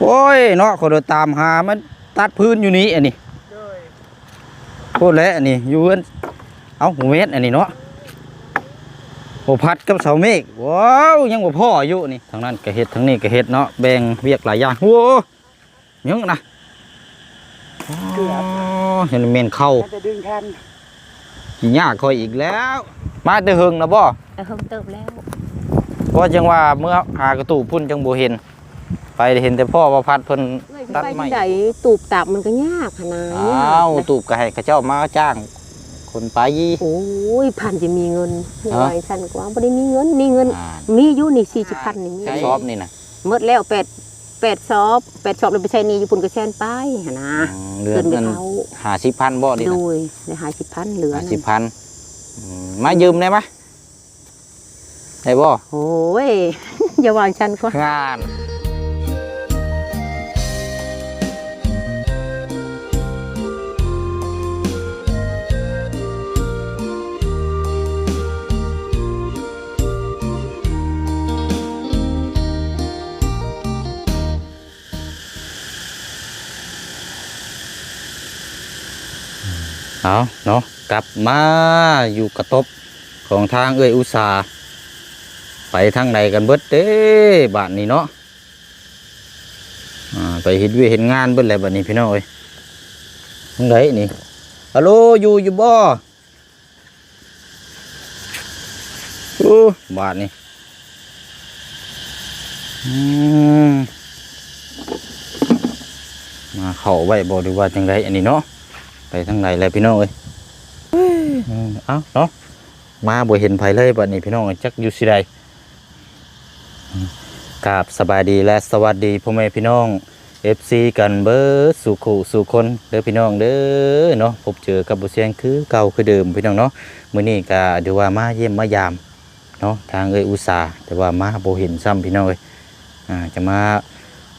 โอ้ยเนาะคนเดินตามหามันตัดพื้นอยู่นี่อันนี้โดยพูดแล้วอันนี้อยู่เอิ้นเอาหูเม็ดอันนี้เนาะโอพัดกับเสาเมฆว้าวยังบ่พ่ออยู่นี่ทางนั้นก็เฮ็ดทางนี้ก็เฮ็ดเนาะแบ่งเวียกหลายอย่างโอ้ยังนะอ๋อเห็นเมนเข้ามันจะดึงทันสิยากค่อยอีกแล้ว มาแต่หึงนะบ่เออเพิ่มเติมแล้วเพราะจังว่าเมื่อหากระตูพุ่นจังบ่เห็น ไปเห็นแต่พ่อว่าพัดเพิ่นตัดไปไม้ที่ไหนตูบตับมันก็ยากขนาดอ้าวตูบก็ให้เขาเจ้ามาจ้าง คนไปยี่โอ้ยพันจะมีเงินฮะหน่อยพันกว่าบ่ได้มีเงินมีเงิน อ่ามีอยู่นี่สี่สิบพันนี่มีชอบนี่นะหมดแล้วแปดแปดซอบแปดซอบเราไปใช้หนี่อยู่ปุ่นกระแชนไปหั่นนะอืมเดือเกินนไปนั้นเขาหาสิบพันบ่ดิโดนะยในหาสิบพันเหลือหานั่นสิบพันอืมมายืมได้ไหมได้บ่โอ้ยอย่าวางฉันกว่างาน เอาเนาะกลับมาอยู่กระทบของทางเอ้ยอุตสาไปทางใดกันเบิดเด้บ้านนี้เนาะไปเห็นวยเห็นงานเบิดแล้วบัดนี้พี่น้องเอ้ยทางไหนนี่ฮัลโหลอยู่อยู่บ่อู้บ้านนี้มาเข้าไว้บ่หรือว่าจังไดอันนี้เนาะ ทางไหนเลยพี่น้องเอ้ยเอ้าเนาะมาบ่เห็นไผเลยบัดนี้พี่น้องจักอยู่สิใดกราบสบายดีและสวัสดีพ่อแม่พี่น้อง FC กันเบิดสู่ขู่สู่คนเด้อพี่น้องเด้อเนาะพบเจอกับบ่เสียงคือเก่าคือเดิมพี่น้องเนาะมื้อนี้ก็เดี๋ยวว่ามาเยี่ยมมายามเนาะทางเอ้ยอุตสาแต่ว่ามาบ่เห็นซ้ำพี่น้องเอ้ยอ่าจะมา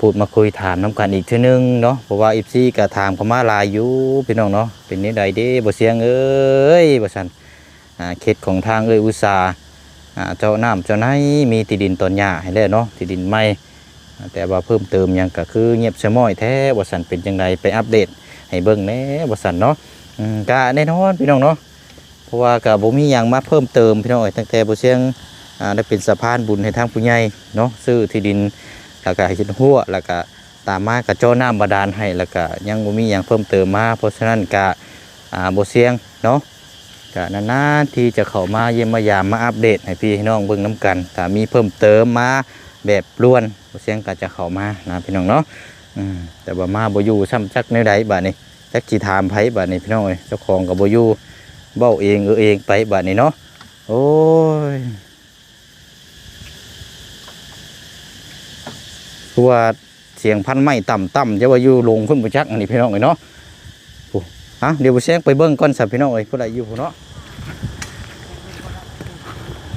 พูดมาคุยถามน้ำกันอีกทีนึงเนาะเพราะว่าอีฟซี่ก็ถามเขามาลายอยู่พี่น้องเนาะเป็นนี้ใดเด้บ่เสียงเอ้ยบ่ซันอ่าเขตของทางเอ้ยอุตสาอ่าเจ้าน้ำเจ้าไหนมีที่ดินตอนหญ้าให้แล้วเนาะที่ดินใหม่แต่ว่าเพิ่มเติมยังก็คือเงียบเสมอยแท้บ่ซันเป็นจังไดไปอัปเดต ให้เบิ่งแน่บ่ซันเนาะก็แน่นอนพี่น้องเนาะเพราะว่าก็บ่มีหยังมาเพิ่มเติมพี่น้องเอ้ยตั้งแต่บ่เสียงอ่าได้เป็นสะพานบุญให้ทางผู้ใหญ่เนาะซื้อที่ดิน แล้วก็หินหัวแล้วก็ตามมากระโจ้น้ำบาดาลให้แล้วก็ยังบ่มีหยังเพิ่มเติมมาเพราะฉะนั้นก็อ่าบ่เสียงเนาะก็นานๆที่จะเข้ามาเยี่ยมมายามมาอัปเดตให้พี่ให้น้องเบิ่งน้กันถ้ามีเพิ่มเติมมาแบบล้วนบ่เสียงก็จะเข้ามานะพี่น้องเนาะอืมแต่ว่ามาบ่อยู่ซ้ำจักแนวใดบัดนี้จักสิถามไผบัดนี้พี่น้องเอ้ยเจ้าของก็บ่อยู่เว้าเองเออเองไปบัดนี้เนาะโอ้ย คือว่าเสียงพันไม้ต่ำต่ำจะว่าอยู่ลงเพิ่นบ่จักอันนี้พี่น้องเอ้ยเนาะอ้ฮะเดี๋ยวบ่เสียงไปเบิ่งก่อนสับพี่น้องเอ้ยผู้ใดอยู่ผู้เนาะ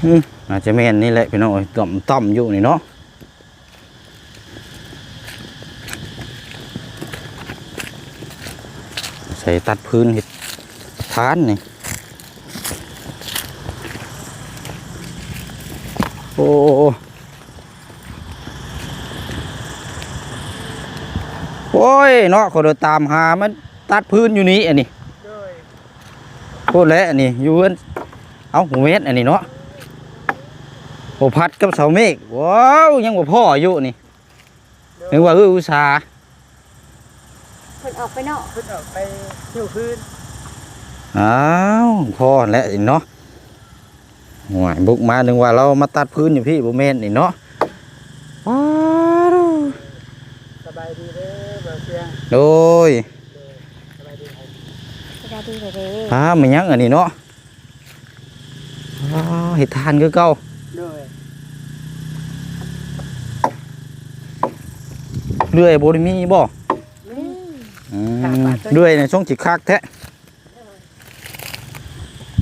อืมอาจจะแม่นนี่แหละพี่น้องเอ้ยต่ำต่ำอยู่นี่เนาะใส่ตัดพื้นเห็ดทานนี่โอ้ โอ้ยเนาะคนเดินตามหามันตัดพื้นอยู่นี่อันนี้โดยพูดแล้วอันนี้อยู่เอิ้นเอาหูเม็ดอันนี้เนาะโอพัดกับเสาเมฆว้าวยังบ่พ่ออยู่นี่นึกว่าเอออุตสาห์เพิ่นออกไปนอกขึ้นออกไปหิ้วพื้นอ้าวพ่อแล้วอีเนาะห่วยบุกมานึกว่าเรามาตัดพื้นอยู่พี่บ่แม่นนี่เนาะว้าวสบายดีเด้อบ่เสียง โดยสบายดีครับสวัสดีเลยพามันยังอันนี้เนาะว้าวเห็ดทานคือเก่าโดยเลื่อยบ่ได้มีบ่นี่อืมเลื่อยในช่วงจิคักแท้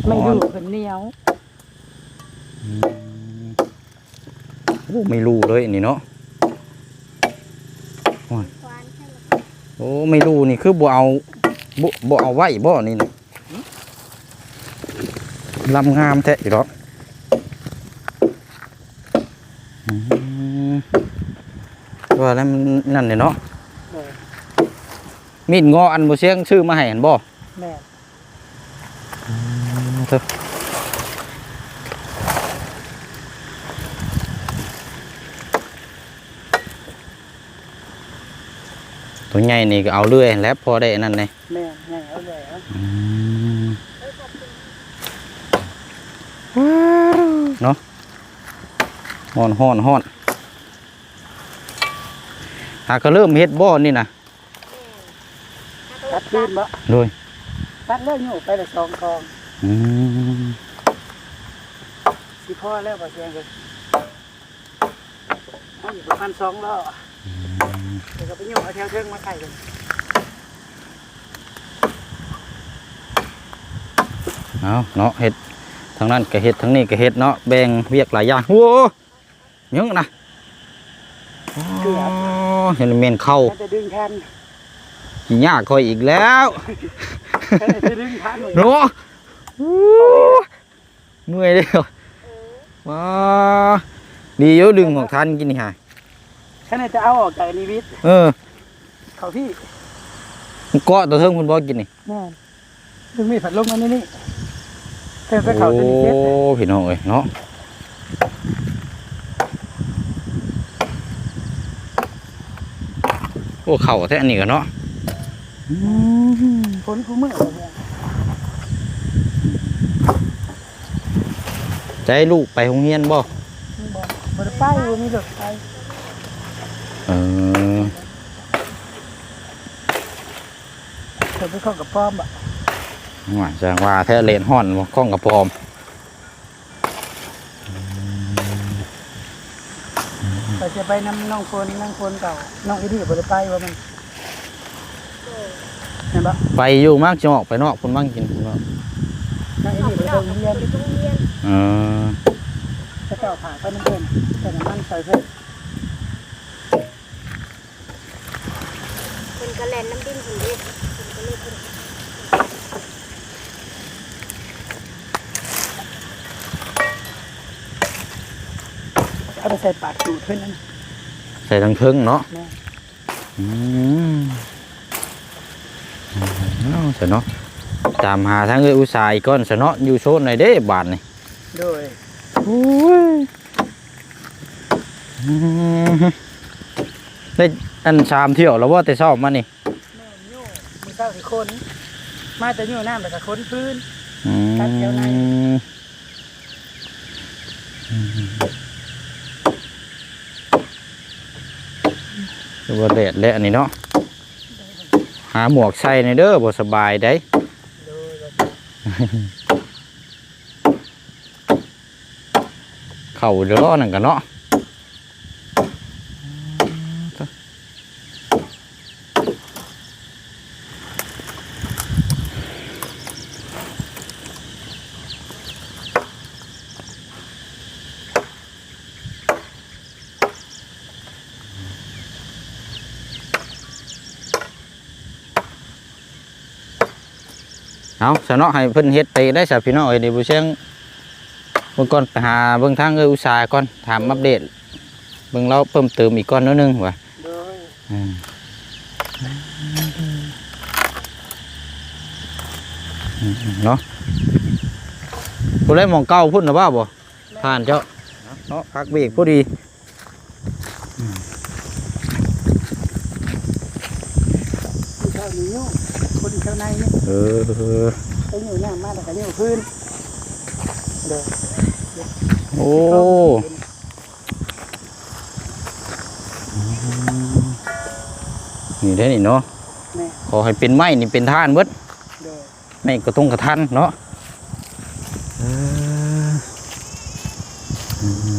มันอยู่คนเหนียวโอ้ไม่รู้เลยอันนี่เนาะ โอ้ยโอ้ไม่รู้นี่คือบ่เอาบ่บ่เอาไว้บ่นี่นะลำงามแท้อีดอกอืมว่าว่าแล้วมันนั่นเนี่ยเนาะโดยมีดงออันบ่เสียงชื่อมาให้เห็นบ่แม่ เถอะ ตัวใหญ่นี่ก็เอาเรื่อยแล้วพอได้นั่นเลยแม่แม่เอาเลยครับเนาะฮ้อนฮ้อนฮ้อนหาก็เริ่มเฮ็ดบ่อนี่นะตัดขึ้นบ่โดยตัดเลิกอยู่ไปละสองกองสิพ่อแล้วบ่เสียงเลยเอาอยู่ประมาณสองล้อ เดี๋ยวก็ไปอยู่เอาแถวเทิงมาไข่กันเอาเนาะเฮ็ดทางนั้นก็เฮ็ดทางนี้ก็เฮ็ดเนาะแบ่งเวียกหลายอย่างโอ้ยังนะอ๋อเห็นเมนเข้าถ้าจะดึงทันสิยากคอยอีกแล้วถ้าจะดึงทันหน่อยเนาะอู้เมื่อยเด้อว้าดีอยู่ดึงของทันกินนี่ฮะ ถ้าจะเอาออกจากนิวิตเออเขาพี่มันเกาะตัวเทิงคุณบ่กินนี่แม่นดึงมีดผัดลมมานี่นี่เธอไปโอ้เขาตัวนี้เซ็ตพี่น้องเอ้ยเนาะโอ้เข่าแท้อันนี้กันเนาะฝนคู่มือบ่เนี่ยจะให้ลูกไปโรงเรียนบ่บ่บ่ได้ไปบ่มีรถไป เออเธอไปเข้ากับป้อมบ่ว่าจังว่าแท้เลนห่อนบ่ข้องกับพร้อมเราจะไปนำน้องคนน้องคนเก่าน้องอีนี่บ่ได้ไปว่ามันเห็นบ่ไปอยู่มากจะออกไปนอกคุณบ้างกินคุณบ้างน้องอีนี่บ่ได้ไปโรงเรียนเออจะเก่าผ่าไปน้ำเพิ่นแต่น้ำมันใส่เพิ่น เป็ นกระแลนน้ำดิ้นคนเดียวเป็นกระเล็ดคนเอาไปใส่ปากจูดเพิ่นนั่นใส่ทั้งเทิงเนาะแม่อืมเอาเสยเนาะตามหาทางเอ้ยอุตสาห์อีกก้อนเสยเนาะอยู่โซนไหนเด้บาทนี่โดยโอ้ยอืม ได้อันชามเที่ยวแล้วว่าแต่เช้ามานี่แม่โย่มือเศร้าสิคนมาแต่โย่น้ำแต่ก็คนพื้น อืมตัดเที่ยวในดูว่าแดดและอันนี้เนาะหาหมวกใส่ในอยเด้อบ่สบายได้โดยแบบเข่าเด้อนั่นกันเนาะ เอาสนอให้เพิ่นเฮ็ดไปได้สับพี่น้องเอ้ยเดี๋ยวบ่เชียงเบิ่งก่อนไปหาเบิ่งทางเอ้ยอุตสาห์ก่อนถามอัปเดตเบิ่งเราเพิ่มเติมอีกก่อนนิดนึงว่าโดยอืมเนาะผู้ใดหมองเก้าพุ่นหรือว่าบ่ผ่านเจ้าเนาะพักเบรกพอดี ผู้เช่านี่โย่คนข้างในนี่ เออไปโย่น้ำมาแต่ก็โย่พื้นโดยโอ้นี่ได้นี่เนาะแม่ขอให้เป็นไม้นี่เป็นท่านเบิดไม่กระทงกระทันเนาะอืม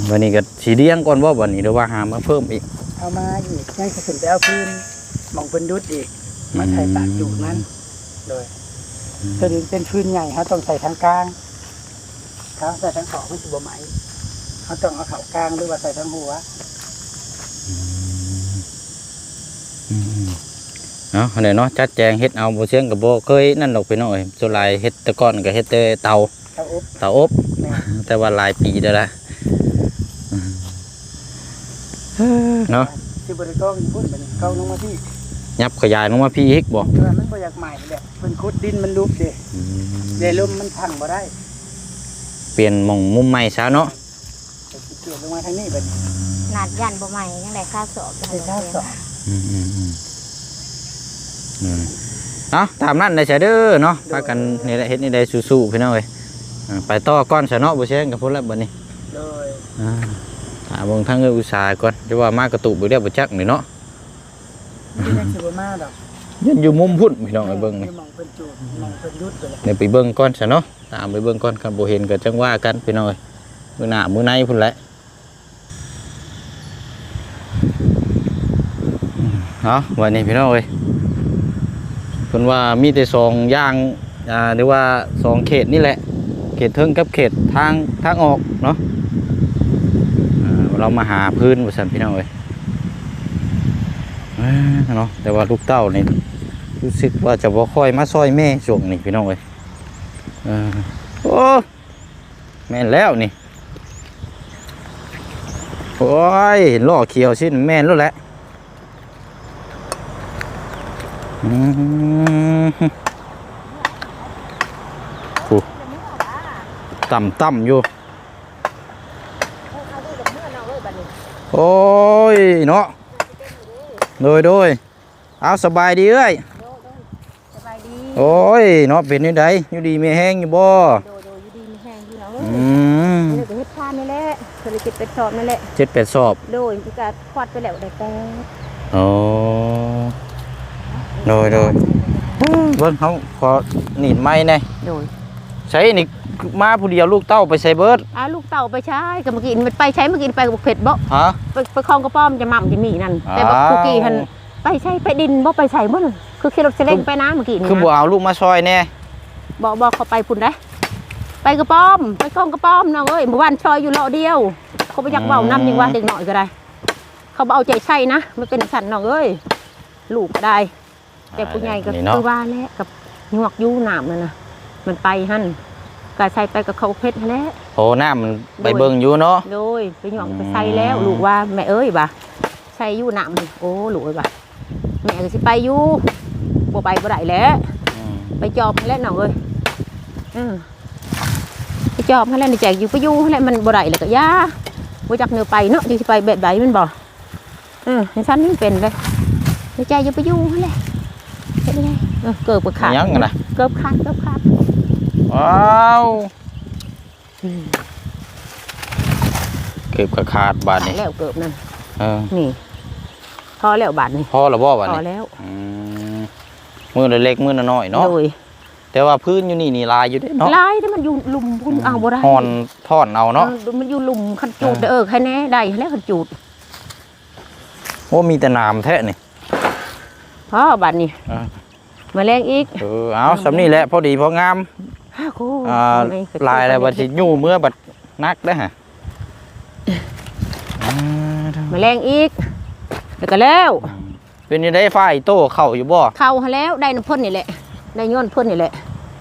วันนี้ก็สีเดี้ยงก่อนว่าวันนี้เดี๋ยวว่าหามาเพิ่มอีก เอามาอีกยังจะขึ้นไปเอาพื้นมองเป็นดุดอีก มาใส่ปากจูดนั้น โดยตัวนี้เป็นพื้นใหญ่เขาต้องใส่ทางกลางเขาใส่ทางขอบมันสิบ่ไหมเขาต้องเอาเขากลางหรือว่าใส่ทางหัวอืมเนาะอันนี้เนาะจัดแจงเฮ็ดเอาบ่เสียงกับบ่เคยนั่นดอกไปหน่อยส่วนหลายเฮ็ดแต่ก่อนก็เฮ็ดแต่เตาเขาอบเตาอบแม่แต่ว่าหลายปีแล้วละอืมเนาะสิบริกองพุ่นบัดนี้กองลงมาที่ ยับขยายลงมาพี่อีกบ่เออมันบ่อยากใหม่แหละเพิ่นขุดดินมันลุบเด้เดี๋ยวลมมันพังบ่ได้เปลี่ยนหม่องมุมใหม่ซะเนาะแต่สิเกี่ยวลงมาทางนี้บัดนี้นาดยันบ่ใหม่ยังได้ค่าสอบได้ค่าสอบอืมอืมอืมอืมเนาะตามนั้นได้ใช่เด้อเนาะพากันนี่แหละเฮ็ดนี่ได้สู้ๆพี่น้องเอ้ยอ่าไปต่อก่อนซะเนาะบ่แซงกับพุ่นแล้วบัดนี้โดยอ่าถามเบิ่งทางเอื้ออุตสาหก่อนจะว่ามากระตุกบ่ได้บ่จักนี่เนาะ นี่ยังสิบ่มาดอกยันอยู่มุมพุ่นพี่น้องเอ้ยเบิ่งนี่มองเพิ่นจูดมองเพิ่นยุดไปแล้วเดี๋ยวไปเบิ่งก่อนซะเนาะตามไปเบิ่งก่อนคันบ่เห็นก็จังว่ากันพี่น้องเอ้ยมื้อหน้ามื้อในพุ่นแหละอืมเอาวันนี้พี่น้องเอ้ยเพิ่นว่ามีแต่สองอย่างอ่าหรือว่าสองเขตนี่แหละ เขตเทิงกับเขตทางทางออกเนาะอ่าเรามาหาพื้นว่าซั่นพี่น้องเอ้ยอ่า เนาะแต่ว่าลูกเต้านี่รู้สึกว่าจะบ่ค่อยมาซอยแม่ช่วงนี้พี่น้องเอ้ยโอ้แม่นแล้วนี่โอ้ยเห็นล่อเขียวชิ้นแม่นแล้วแหละอืมกูต่ำต่ำอยู่ โอ้ย เนาะ โดยโดยเอาสบายดีเอ้ยสบายดี โอ้ยเนาะเป็นยังไงอยู่ดีไม่แห้งอยู่บ่โดยโดยอยู่ดีมีแห้งอยู่เนาะอืมนี่ก็เฮ็ดทานนี่แหละเศรษฐกิจเป็นสอบนั่นแหละเจ็ดแปดสอบ โดยที่ก็ควัดไปแล้วได้แต่โอ้โดยโดยเบิ้งเขาขอหนีดไม้แน่โดยใช้นี่ มาผู้เดียวลูกเต้าไปใส่เบิร์ดอ่าลูกเต่าไปใช้ก็เมื่อกี้มันไปใช้เมื่อกี้ไปกับเผ็ดบ่ฮะ ไปไปคลองกระป้อมจะหม่ำจะมีนั่นแต่ว่าอ้าว คุกกี้หันไปใช้ไปดินบ่ไปใช้บ่นั่นคือขี่รถเสลงไปนะเมื่อกี้นี่คือบ่นะเอาลูกมาซอยแน่บอกบอกเขาไปพุ่นได้ไปกระป้อมไปคลองกระป้อมน้องเอ้ยเมื่อวานชอยอยู่เลาะเดียว เขาไปอยากเว้านํยังว่าเด็กหน่อยก็ได้ เขาบ่เอาใจใช่นะมันเป็นสันน้องเอ้ยลูกก็ได้ แต่ผู้ใหญ่ก็นี่เนาะคือว่าแหละกับหยวกยู่น้ำนั่นน่ะมันไปหั่น ก็ใส่ไปกับเขาเพชรนั่นแหละโอ้หน้ามันไปเบิ่งอยู่เนาะโดยไปหยวกไปใส่แล้วลูกว่าแม่เอ้ยบ่ะใส่อยู่น้ำนี่โอ้ลูกเอ้ยบ่ะแม่ก็สิไปอยู่บ่ไปบ่ได้แหล้วอืมไปจอบให้แล้วน้องเอ้ยอืมไปจอบให้แล้วนี่แจกอยู่ไปอยู่ให้แล้วมันบ่ได้แล้วก็ย่าบ่จักเนื้อไปเนาะจะสิไปแบบใดมันบ่เออในชั้นนี่เป็นเลยในใจอยู่ไปอยู่ให้แล้วเฮ็ดได้เออเกิดบ่ขาดยังกันนะเกิบขาดเกิบขาด ว้าวเก็บกระขาดบาทขาดนี่แล้วเกิบนั่นเออนี่พอแล้วบาทนี่พอแล้วบ่บาทพอนี่แล้วอืมมือละเล็กมือละน้อยเนาะโดยแต่ว่าพื้นอยู่นี่นี่ลายอยู่เด้เนาะลายที่มันอยู่หลุมพุ่นเอาบ่ได้หอนทอนเอาเนาะออมันอยู่หลุมคันจูดอ่าเออใครแน่ได้แล้วคันจูดโอ้มีแต่น้ำแท้นี่พอบาทนี่อ่ามาแรงอีกเออเอาสำนี่แหละพอดีพองามฮะ โอ้อ่าไม่เคลายอะไรบัดสิยู่เมื่อบัดนักได้อฮะอ่ามาแรงอีกแล้วก็แล้ว เป็นยังได้ไฟโต้เข้าอยู่บ่เข้าหาแล้วได้น้ำพ่นนี่แหละ ได้ย้อนพ่นนี่แหละ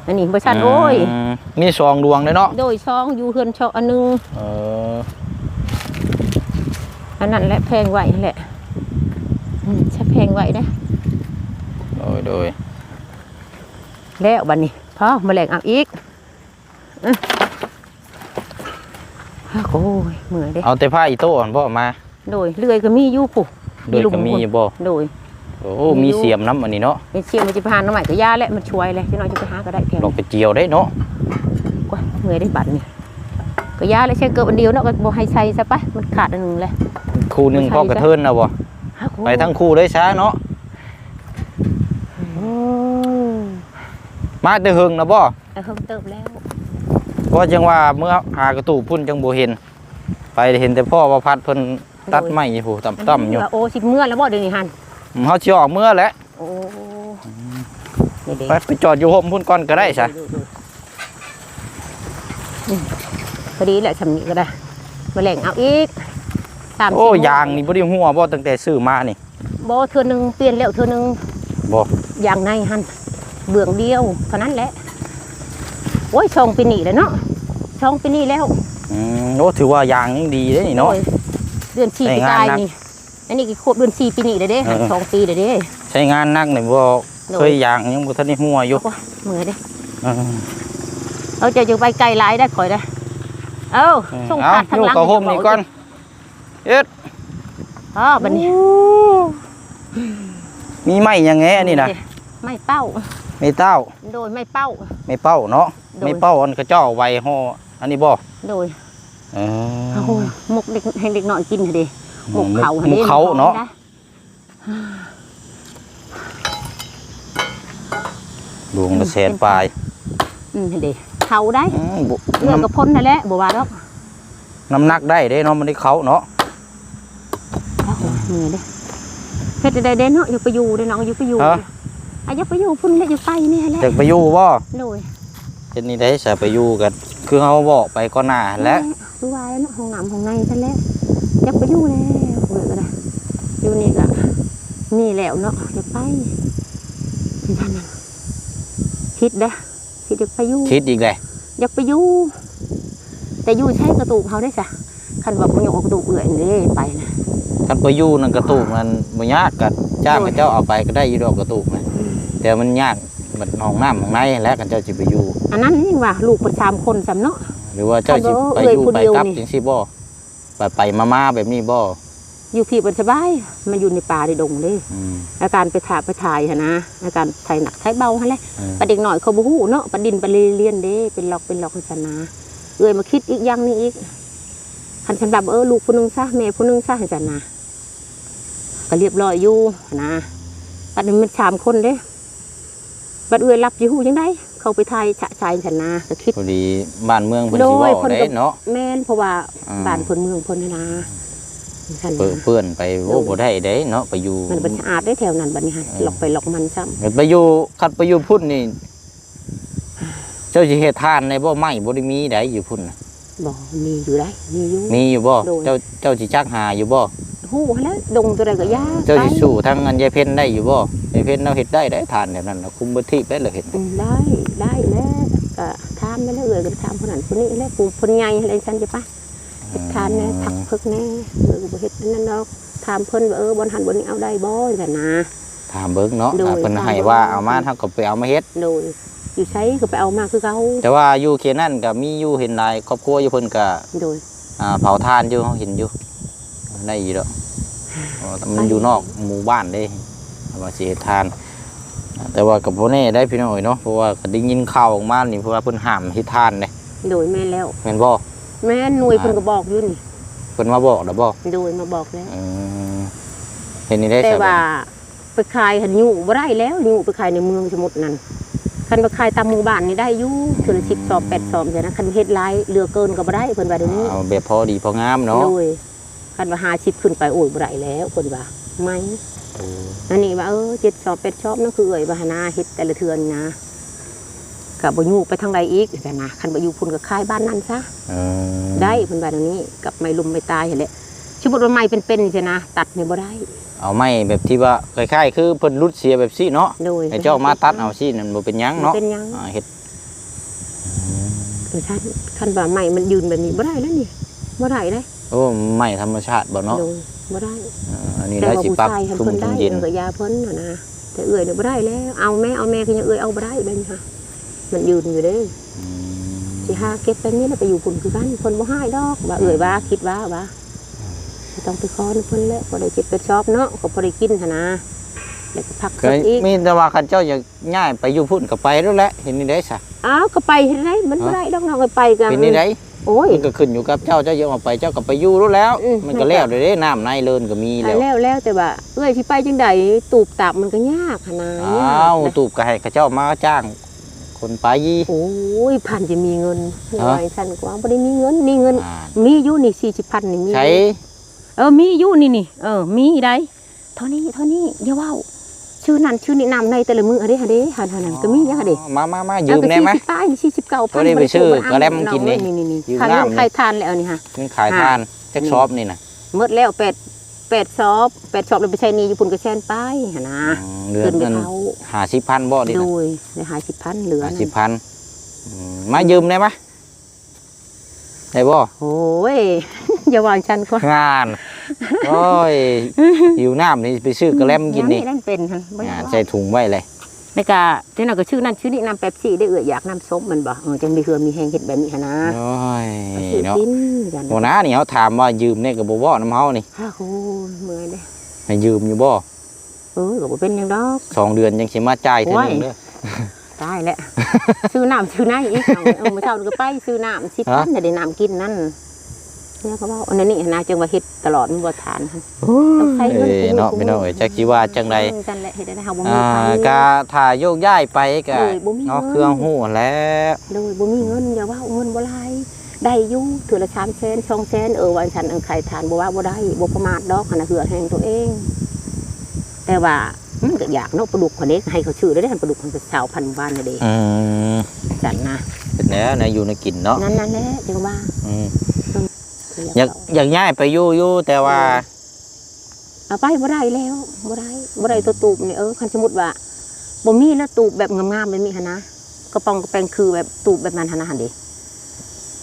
อันนี้บ่ชันโอ้ยมมีสองดวงเลยเนาะโดยซองอยู่เฮือนชอกอันหนึง เอออันนั้นแหละแพงไหวนั่นแหละอืมใช่แพงไหวนะ โดยโดยแล้วบัดนี้ พอมาแรงเอาอีกอื้อฮะโอ้ยเมื่อยเด้เอาแต่ผ้าอีโต้อันบ่มา โดยเลื่อยก็มีอยู่ปุ๊โดยก็มีอยู่บ่โดยโอ้มีเสียมน้ำอันนี้เนาะเป็นเชียงมันจะพานน้ำใหม่ก็ยาแหละมันช่วยเลยที่น้อยจะไปหาก็ได้แพงลองไปเจียวได้เนาะกว่าเมื่อยได้บัดนี่ก็ยาแล้วใช้เกิบอันเดียวเนาะก็บ่ให้ใส่ซะปะมันขาดอันหนึงเลยคู่หนึงใช่พ่อกระเทินนะบ่ฮะโอ้ไปทั้งคู่เลยช้าเนาะโอ้ มาแต่หึงนะบ่แต่เพิ่มเติมแล้วเพราะจังว่าเมื่อหากระตูพุ่นจังบ่เห็น ไปเห็นแต่พ่อว่าพัดเพิ่นตัดไม้อยู่ผู้ต่ำๆอยู่โอ้สิเมื่อแล้วบ่เดี๋ยวนี้หันเฮาสิออกเมื่อแหล้วโอ้นี่เด็ไปไปจอดอยู่ห่มพุ่นก่อนก็ได้ซะพอดีแหละทำนี้ก็ได้มาแหล่งเอาอีกสามโอ้สี่โมยางนี่บ่ได้หัวบ่ตั้งแต่ซื้อมานี่บ่เทื่อหนึงเปลี่ยนแล้วเทื่อหนึงบ่ยางในหัน เบื้องเดียวเท่านั้นแหละโอ้ยช่องปีนี้แล้วเนาะช่องปีนี้แล้วอืมโอ้ถือว่ายางยังดีเด้นี่เนาะ โอ้ยเดือนฉีดใช้ไปงานตายหนักนี่อันนี้กี่ขวบเดือนสี่ปีนี่เลยเด้เออ สองปีเลยเด้ ใช้งานหนักนี่บ่โดย เคยย่างยังบ่ทันได้หัวอยู่เอาปะมือเด้เออ เอาจะอยู่ไปไกลหลายได้ข่อยได้เอ้าส่งเอาขาดทางลูกหลังเขาห่มนี่ก่อนเอ็ดอ๋อบัดนี้มีไม้ยังไงอันนี้นะไม่เป้า ไม่เต้า โดยไม่เป้า ไม่เป้าเนาะโดย ไม่เป้าอันกระเจ้าไว้ห่ออันนี้บ่โดยเออโอ้ยหมกเด็กให้เด็กหน่อยกินเถอะดิหมกเขาหมกเขาเนาะได้ดวงละแสนปลายอืมเถอะดิเขาได้อืมบ่เลือกกับพ้นนั่นแหละบัวาดอกน้ำหนักได้เด้เนาะมันได้เขาเนาะโอ้โหเหนื่อยเด้เฮ็ดได้เด้เนาะอยู่ไปอยู่เด้น้องอยู่ไปอยู่ฮะอายุไปอยู่พุ่นแล้วอยู่ไปนี่แหละจากไปอยู่บ่โดยเฮ็ดนี่ได้สะไปอยู่กัน คือเฮาบอกไปก่อนหน้าหั่นแหล้วดูวายเนาะห้องน้ำห้องในนั่นแหละอยากไปอยู่แล้วเบื่อก็ได้อยู่นี่ก็มีแล้วเนาะอยากไปที่ท่านนั่นคิดเด้อคิดอยากไปอยู่คิดอีกเลยอยากไปอยู่แต่อยู่ใช้กระตูกเขาได้สะคันว่าพยกเอากระตูกเอื่อยนี่ไปนะคันไปอยู่นั่นกระตุกมันบ่ยากกัจ้างกับเจ้าเอาไปก็ได้อยู่ดอกกระตุกนะ แต่มันยากมันห้องน้ำห้องในแหล้วกันเจ้าสิไปอยู่ อันนั้นนี่ว่าลูกเป็นสามคนสำเนาะ หรือว่าเจ้าสิไปอยู่คันว่าไปเอ้ยผู้เดียวกลับนี่จังซี่บ่ไปไปมาๆแบบนี้บ่อยู่พี่บนสบายมันอยู่ในป่าในดงเลยอืมอาการไปถ่ายไปถ่ายหั่นนะอาการถ่ายหนักถ่ายเบาฮะแหละเออประเด็กหน่อยเขาบูฮู้เนาะประดินประเรียนเด้เป็นหลอกเป็นหลอกศาสนาเอ้ยมาคิดอีกอย่างหนึงอีกคันสำหรับเออลูกผู้หนึงซะแม่ผู้หนึงซะศาสนาก็เรียบร้อยอยู่นะบัดนี้มันสามคนเด้ บัดเอ้ยรับอยู่ฮู้ยังได้เขาไปถ่ายฉะชายศาสนาก็คิดพอดีบ้านเมืองเพิ่นโดสิยเว้าเพิ่นได้ก็เนาะแม่นเพราะว่าอืมบ้านเพิ่นเมืองเพิ่นนี่นะท่านเปื้อนนะเปื้อนไปโอ้บ่ได้เด้เนาะไปอยู่มันเป็นสะอาดได้แถวนั้นบัดนี้ฮะเออหลอกไปหลอกมันซ้ำไปอยู่คัดไปอยู่พุ่นนี่เจ้าสิเฮ็ดทานในบ่ไม้บ่ได้มีได้อยู่พุ่นน่ะ บ่มีอยู่ได้มีอยู่ มีอยู่บ่โดย เจ้าเจ้าสิจักหาอยู่บ่ฮู้แล้วดงตัวใดก็ยากเจ้าสิไปสู้ทางอันยายเพ็ญได้อยู่บ่ยายเพ็ญเราเฮ็ดได้ได้ทานแบบนั้นน่ะคุมบ่ทิพย์ได้เลยเห็นอืมได้ได้แล้วก็ถามไม่แล้วเอ่ยก็ถามคนนั้นคนนี้แล้วกูคนใหญ่อะไรฉันจะปะเฮ็ดทานแน่ทักเพิกแน่เออก็บ่เฮ็ดอันนั่นดอกถามเพิ่นว่าเออบนหันบนนี้เอาได้บ่จังนะ ถามเบิ่งเนาะโดย ถ้าเพิ่นถามให้เบิ่งว่าเอามาเฮาก็ไปเอามาเฮ็ดโดย อยู่ใช้ก็ไปเอามาคือเขาแต่ว่าอยู่เขตนั้นก็มีอยู่เห็นหลายครอบครัวอยู่เพิ่นก็โดยอ่าเผาทานอยู่เฮาเห็นอยู่ได้อยู่ดอกอ๋อแต่มันอยู่นอกหมู่บ้านเด้ว่าสิเฮ็ดทาน แต่ว่ากับบ่แน่ได้พี่น้อยเนาะเพราะว่าก็ได้ยินข่าวออกมานี่เพราะว่าเพิ่นห้ามเฮ็ดทานเด้โดยแม่นแล้วแม่นบ่แม่นหน่วยเพิ่นก็บอกอยู่นี่เพิ่นมาบอกแล้วบ่โดยมาบอกแล้วเออเห็นนี่ได้แต่ใช่บ่ว่าไปขายหันอยู่บ่ได้แล้วอยู่ไปขายในเมืองสมุทรนั่น คันไปขายตามหมู่บ้านนี่ได้อยู่คือละ10สอบ8สอบจังนะคันเฮ็ดหลายเหลือเกินก็บ่ได้เพิ่นว่าเดี๋ยวนี้เอาแบบพอดีพองามเนาะโดยคันว่า50ขึ้นไปโอ้ยบ่ได้แล้วเพิ่นว่าไม่โอ้อันนี้ว่าเออ7สอบ8สอบนั่นคือเอ่ยว่าหนนาเฮ็ดแต่ละเทือนนะก็บ่อยู่ไปทางใดอีกแต่นะคันบ่อยู่พุ่นก็ขายบ้านนั้นซะเออได้เพิ่นว่าเดี๋ยวนี้กับไม่ลุมไม่ตายหั่นแหละส มมุติว่าไม้เป็นๆใช่นะตัดนี่บ่ได้ เอาไม้แบบที่ว่าคล้ายๆคือเพิ่นรุดเสียแบบซี่เนาะโดยให้เจ้ามาตัดเอาซี่นั่นบ่เป็นหยังเนาะเป็นหยังอ่าเฮ็ดคือท่านท่านว่าใหม่มันยืนแบบนี้บ่ได้แล้วนี่บ่ได้เลยโอ้ไม้ธรรมชาติบ่เนาะโดยบ่ได้เอออันนี้แต่ได้ว่าสิผู้ปรับชายให้คุมเพิ่นคุได้มเย็นเออก็ยาเพิ่นน่ะนะแต่เอื้อยเนี่ยบ่ได้แล้วเอาแม่เอาแม่คือยังเอื้อยเอาบ่ได้แบบนี้ค่ะมันยืนอยู่เด้อืมสิหาเก็บไปนี่แล้วไปอยู่พุ่นคือกันเพิ่นบ่ให้ดอกว่าเอื้อยว่าคิดว่าว่าบ่ ต้องไปขอเพิ่นแล้วบ่ได้เก็บไปชอบเนาะก็บ่ได้กินหั่นนะแล้วก็พักก็สักอีกมีแต่ว่าคันเจ้าอยากย้ายไปอยู่พุ่นก็ไปแล้วแหละเห็นนี่ได้ซะอ้าวก็ไปเฮ็ดได้มันบ่ได้ดอกเนาะก็ไปกันเป็นนี่ได้โอ้ย มันก็ขึ้นอยู่กับเจ้าเจ้าอยากเอาไปเจ้าก็ไปอยู่รู้แล้ว อืม มันก็แล้วเด้น้ำในเลินก็มีไปแล้วแล้วแล้วแต่ว่าเอ้ยที่ไปจังใดตูบตับมันก็ยากขนาดอ้าวตูบก็ให้เขาเจ้ามาจ้าง คนไปโอ้ยพันจะมีเงินฮะน้อยสันกว่าบ่ได้มีเงินมีเงิน อ่ามีอยู่นี่สี่สิบพันนี่มีใช้ เออมีอยู่นี่นี่เออมีได้เท่านี้เท่านี้อย่าเว้าชื่อนั้นชื่อนี้นำในแต่ละมืออะเด้ฮะเด้หันหันหันก็มีอย่างอะเด้มามามายืมได้ไหมสี่สิบป้ายสี่สิบเก้าพับ่ได้ไปซื้อกระแลมกินนี่นี่นี่นี่ยืมทานน้ำเงินนี่ใครทานแล้วนี่ฮะมันขายทานจักชอบนี่นะหมดแล้วแปดแปดซอบแปดซอบเราไปใช้หนี่ญี่ปุ่นก็แช่นป้ายหั่นนะอืมเดือเกินนไปเงินเขาหาสิบพันบ่ดิโดนะยได้หาสิบพันเหลือหานั่นสิบพันอืมมายืมได้ไหมได้บ่โอ้ยอย่าว่าฉันก็งาน โอ้ยหิวน้ำนี่ไปซื้อกระแลมกินนี่นั่นเป็นหั่นบ่อยาอ่ากว่าใส่ถุงไว้เลยในกะที่นั่นก็ชื่อนั่นชื่อนี่น้ำเป๊ปซี่ได้เอื้ออยากน้ำส้มมันบ่เออจังมีเหือมีแห้งเฮ็ดแบบนี้หั่นนะโอ้ยซื้อเนาะกินกันโหน้านี่เขาถามว่ายืมเนี่ยกับบ่บ่น้ำเฮานี่ฮ่าโอ้ยเมื่อยเด้ให้ยืมอยู่บ่เออก็บ่เป็นหยังดอกสองเดือนยังสิมาจ่ายเท่านึงโอ้ยเด้อตายแล้วซื้อน้ำซื้อน้ำอีกเอาเออมื้อเช้านี่ก็ไปซื้อน้ำสิพันได้น้ำกินนั่น เนี่ยเขาว่าอันนั้นนี่นะจังว่าเฮ็ดตลอดมันบ่ทานหั่นต้องใช้เงินเอ้ยเนาะพี่น้องเอ้ยจักสิว่าจังใดกันแหละเฮ็ดได้เฮาบ่มีอ่าไผกะถ้าโยกย้ายไปก็เอ้ยบ่มีเนาะเงินเครื่องหู้แล้วโดยบ่มีเงินอย่าว่าเงินบ่หลายได้อยู่ถือละ3แสน2แสนเออวันฉันอันใครทานบ่ว่าบ่ได้บ่ประมาทดอกหั่นน่ะเหือแห่งตัวเอง แต่ว่ามันก็อยากเนาะปลาดุกคนนี้ให้เขาชื่อได้ได้ปลาดุกมันเป็นชาวพันธุ์บ้านเลยเด้อืมจันนะเป็นแล้วนะอยู่ในกินเนาะนั่นนั่นแหละจังว่า อืมคืออยากอยากย้ายไปอยู่อยู่แต่ว่าเอาไปบ่ได้แล้วบ่ได้บ่ได้ตัวตูบนี่เออคันสมมุติว่าบ่มีแล้วตูบแบบงามๆแบบนี้หั่นนะกระปองกระแปงคือแบบตูบแบบนั้นหั่นนะหั่นดิ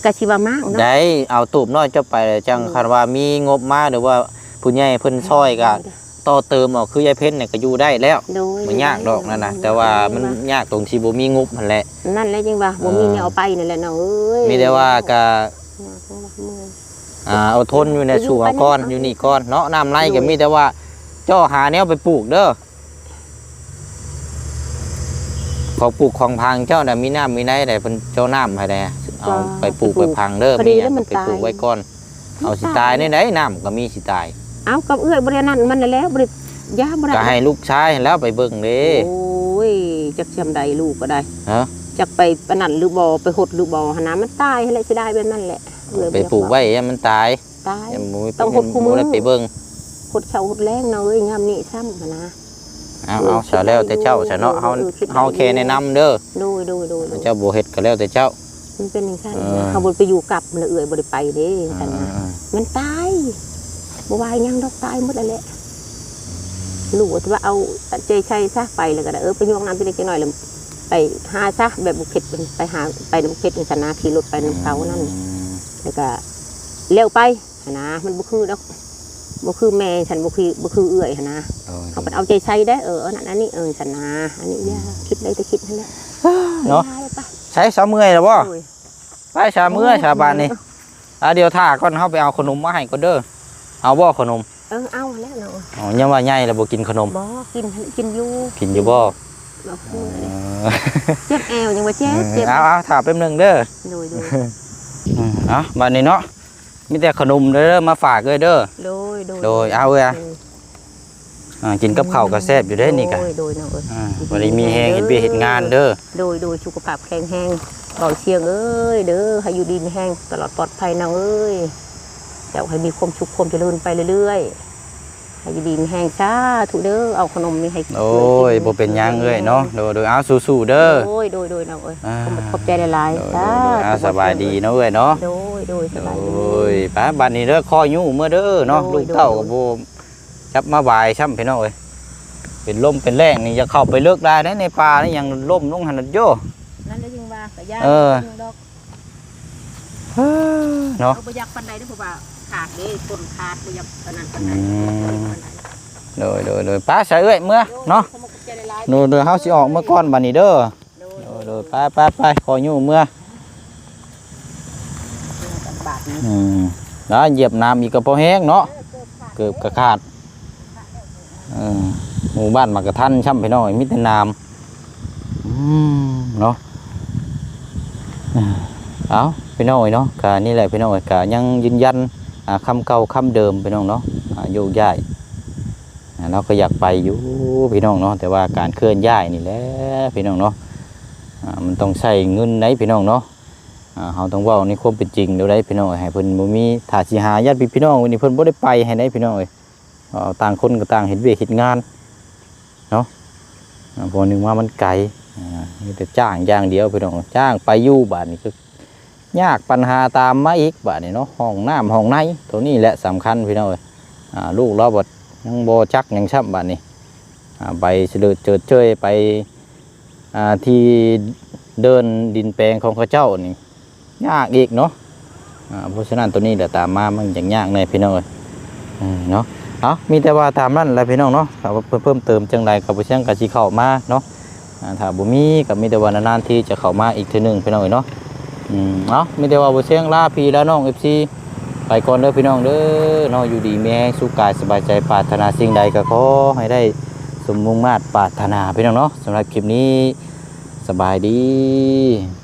กะสิว่ามากเนาะได้เอาตูบน้อยเจ้าไปเลยจังคันว่ามีงบมาหรือว่าผู้ใหญ่เพิ่นซอยก็ต่อเติมเอาคือยายเพ็ญเนี่ยก็อยู่ได้แล้วโดยมันยากดอกนั่นนะแต่ว่ามันยากตรงที่บ่มีงบนั่นแหละนั่นแหละจังว่าบ่มีแนวเอาไปนั่นแหละเนาะเอ้ยมีแต่ว่าก็เมื่ อยอ่าเอาทนอยู่ในสู่เอาก้อนอยู่นี่ก้อนเนาะน้ำไรก็มีแต่ว่าเจ้าหาแนวไปปลูกเด้อของปลูกของพังเจ้าน่ะมีน้ำมีได้แต่เพิ่นเจ้าน้ำให้ได้เอาไปปลูกไปพังเด้อมีหยังก็ไปปลูกไว้ก่อน เอาสิตายในไหนน้ำก็มีสิตาย เอากับเอื้อยบ่ได้นั่นมันนั่นแหล้วบ่ได้ยาบ่ได้ก็ให้ลูกชายแล้วไปเบิ่งเด้โอ้ยจักจำใดลูกก็ได้ฮะจักไปปะนันหรือบ่ไปหดหรือบ่หนนะมันตายให้แหละสิได้แบบนั้นแหละ เลยไปปลูกไว้ให้มันตายตายยังบ่มีต้องหดคู่มือบ่ได้ไปเบิ่งหดเช้าหดแรงเนาะเอ้ยยามนี้ซ้ำหั้นนะเอาเอาซะแล้วแต่เจ้าซะเนาะเฮาเฮาแค่แนะนำเด้อโดยโดยโดยโดยเจ้าบ่เฮ็ดก็แล้วแต่เจ้า มันเป็นอย่างนั้นเออเขาบ่ไปอยู่กับเลยเอื้อยบ่ได้ไปเด้ซั่นนะอ่ามันตายบ่ว่าหยังดอกตายหมดแล้วแหละลูกว่าเอาใจใช้ซะไปแล้วก็ได้เออไปย่องน้ำไปเล็กๆน้อยๆแล้วไปหาซะแบบบุกเข็ดไปหาไปน้ำเข็ดในสนาขี่รถไปน้ำเขานั่น แล้วก็เร็วไปหั้นนะมันบ่คือดอกบ่คือแม่ฉันบ่คือบ่คือเอื้อยหั้นนะโอ้ยเขาก็เอาใจใส่ได้เอออันนั้นอันนี้เออฉันนะอันนี้อย่าคิดเลยแต่คิดนั่นแหละเนาะได้ปะใช้สามเมื่อยแล้วบ่โอ้ยไปชาเมื่อยชาบานนี่อะเดี๋ยวท่าก่อนเฮาไปเอาขนมมาให้ก่อนเด้อเอาบ่ขนมเออเอาแล้วเนาะอ๋อยังว่าใหญ่แล้วบ่กินขนมบ่กินกินอยู่กินอยู่บ่บ่เอคืออเจ็บแอวยังว่าเจ็บเจ็บเอาเอาถ่าแป๊บหนึงเด้อโดยโดย อืมเอาบัดนี้เนาะมีแต่ขนมเด้อมาฝากเลยเด้อโดยโดยโดยเอาเว้ยอ่ากินกับข้าวก็แซ่บอยู่เด้อนี่กะโดยโดยเนาะเอ้ยอ่าบ่ได้มีแฮงเฮ็ดเวียกเฮ็ดงานเด้อโดยโดยสุขภาพแข็งแรงต่อเชียงเอ้ยเด้อให้อยู่ดีมีแห้งตลอดปลอดภัยนะเอ้ยเจ้าให้มีความสุขความเจริญไปเรื่อยๆ ให้อยู่ดีมีแห้งจ้าถูกเด้อเอาขนมนี่ให้โอ้ยบ่เป็นหยังเอ้ยเนาะโดยโดยเอาสู้ๆเด้อโดยโดยโดยเนาะเอ้ยอ่า ขอบใจหลายโดยๆโดจ้ายเอาสบายดีเนาะเอ้ยเนาะโดยโดยสบายดี โอ้ยป้าบัดนี้เด้อคอยู่เมื่อเด้อเนาะโดยลูกเต้าก็บ่จับมาบายซ้ำพี่น้องเอ้ยเป็นลมเป็นแรงนี่จะเข้าไปเลิกได้นะในป่านี่ยังล่มลงหั่นน่ะโย นั่นเลยยังว่ากะยาเออดอกเนาะ เอาบ่อยากปานใดเด้อเพราะว่า ขาดเด้ต้นขาดบ่อยากปานนั้นปานใดอืมโดยโดยโดยป้าใส่เอ้ยเมื่อเนาะขอบใจหลายโดยโดยเฮาสิออกเมื่อก่อนบัดนี้เด้อๆโดยโดยโดยไปไปไปขออยู่เมื่อบาทนี้อืมแล้วเหยียบน้ำอีกก็พอแห้งเนาะเกือบกระขาดเออหมู่บ้านมากระทันช่ำพี่น้อยมิตรน้ำอืมเนาะเออเอาพี่น้อยเนาะกานี่แหละพี่น้อยกายังยืนยันอ่า คำเก่าคำเดิมพี่น้องเนาะอ่าโยกย้ายเราก็อยากไปอยู่พี่น้องเนาะแต่ว่าการเคลื่อนย้ายนี่แหละพี่น้องเนาะมันต้องใช้เงินไหนพี่น้องเนาะเฮาต้องว้าในความเป็นจริงเดี๋ยวได้พี่น้องให้เพิ่นบ่มีถาสิหาญาติพี่น้องวันนี้เพิ่นบ่ได้ไปให้ได้พี่น้องเอ้ยต่างคนก็ต่างเฮ็ดเวียกเฮ็ดงานเนาะพอนึงว่ามันไกลมีแต่จ้างอย่างเดียวพี่น้องจ้างไปอยู่บาดนี้ก็ ยากปัญหาตามมาอีกบานี้เนาะห้องน้ำห้องในตัวนี้แหละสำคัญพี่น้องเอ้ยอ่าลูกเราบ่ยังบ่จักยังช้ำบานี้อ่าไปเสด็จเจิดเจยไปอ่าที่เดินดินแปลงของเขาเจ้านี่ยากอีกเนาะอ่าเพราะฉะนั้นตัวนี้เดี๋ยวตามมามันอย่างยากในพี่น้องเอ้ยเนาะเอามีแต่ว่าตามนั้นแหละพี่น้องเนาะถ้าเพิ่มเติมจังใดก็บ่เชียงก็สิเข้ามาเนาะอ่าถ้าบ่มีก็มีแต่ว่านานๆที่จะเข้ามาอีกทื่อหนึ่งพี่น้องเอ้ยเนาะ อืมเอามีแต่ว่าบ่เชียงลาพี่แล้วน้อง FC ไปก่อนเด้อพี่น้องเด้อน้องอยู่ดีมีแรงสุขกายสบายใจปรารถนาสิ่งใดก็ขอให้ได้สมมุ่งมาตรปรารถนาพี่น้องเนาะสำหรับคลิปนี้สบายดี